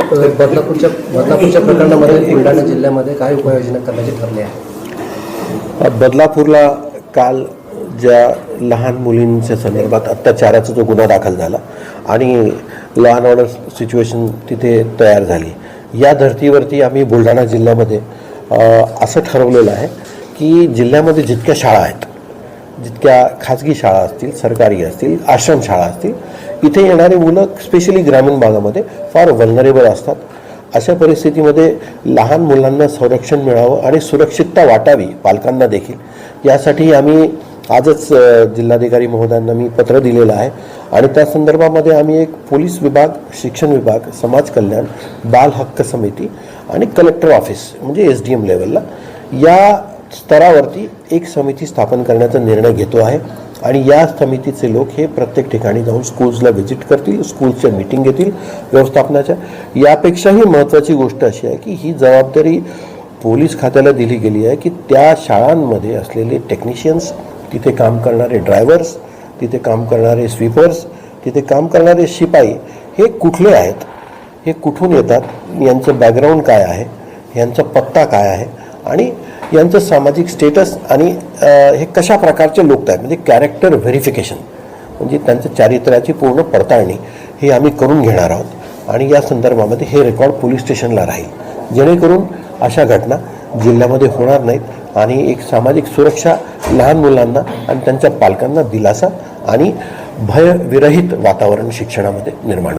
बदलापूरच्या बदलापूरच्या प्रकरणामध्ये बुलढाणा जिल्ह्यामध्ये काय उपाययोजना करण्याचे ठरले आहे? बदलापूरला काल ज्या लहान मुलींच्या संदर्भात अत्याचाराचा जो गुन्हा दाखल झाला आणि लॉ अँड ऑर्डर सिच्युएशन तिथे तयार झाली या धर्तीवरती आम्ही बुलढाणा जिल्ह्यामध्ये असं ठरवलेलं आहे की जिल्ह्यामध्ये जितक्या शाळा आहेत जितक्या खाजगी शाळा असतील सरकारी असतील आश्रमशाळा असतील इथे येणारी मुलं स्पेशली ग्रामीण भागामध्ये फार वल्नरेबल असतात. अशा परिस्थितीमध्ये लहान मुलांना संरक्षण मिळावं आणि सुरक्षितता वाटावी पालकांना देखील. यासाठी आम्ही आजच जिल्हाधिकारी महोदयांना मी पत्र दिलेलं आहे. आणि त्या संदर्भामध्ये आम्ही एक पोलीस विभाग शिक्षण विभाग समाज कल्याण बाल हक्क समिती आणि कलेक्टर ऑफिस म्हणजे एस डी एम लेवलला या स्तरावरती एक समिती स्थापन करण्याचा निर्णय घेतो आहे. आणि या समितीचे लोक हे प्रत्येक ठिकाणी जाऊन स्कूल्सला व्हिजिट करतील स्कूल्सच्या मीटिंग घेतील व्यवस्थापनाच्या. यापेक्षाही महत्त्वाची गोष्ट अशी आहे की ही जबाबदारी पोलीस खात्याला दिली गेली आहे की त्या शाळांमध्ये असलेले टेक्निशियन्स तिथे काम करणारे ड्रायव्हर्स तिथे काम करणारे स्वीपर्स तिथे काम करणारे शिपाई हे कुठले आहेत? हे कुठून येतात? यांचं बॅकग्राऊंड काय आहे? यांचा पत्ता काय आहे? आणि यांचं सामाजिक स्टेटस आणि हे कशा प्रकारचे लोक आहेत? म्हणजे कॅरेक्टर व्हेरिफिकेशन म्हणजे त्यांच्या चारित्र्याची पूर्ण पडताळणी हे आम्ही करून घेणार आहोत. आणि या संदर्भामध्ये हे रेकॉर्ड पोलीस स्टेशनला राहील. जेणेकरून अशा घटना जिल्ह्यामध्ये होणार नाहीत आणि एक सामाजिक सुरक्षा लहान मुलांना आणि त्यांच्या पालकांना दिलासा आणि भयविरहित वातावरण शिक्षणामध्ये निर्माण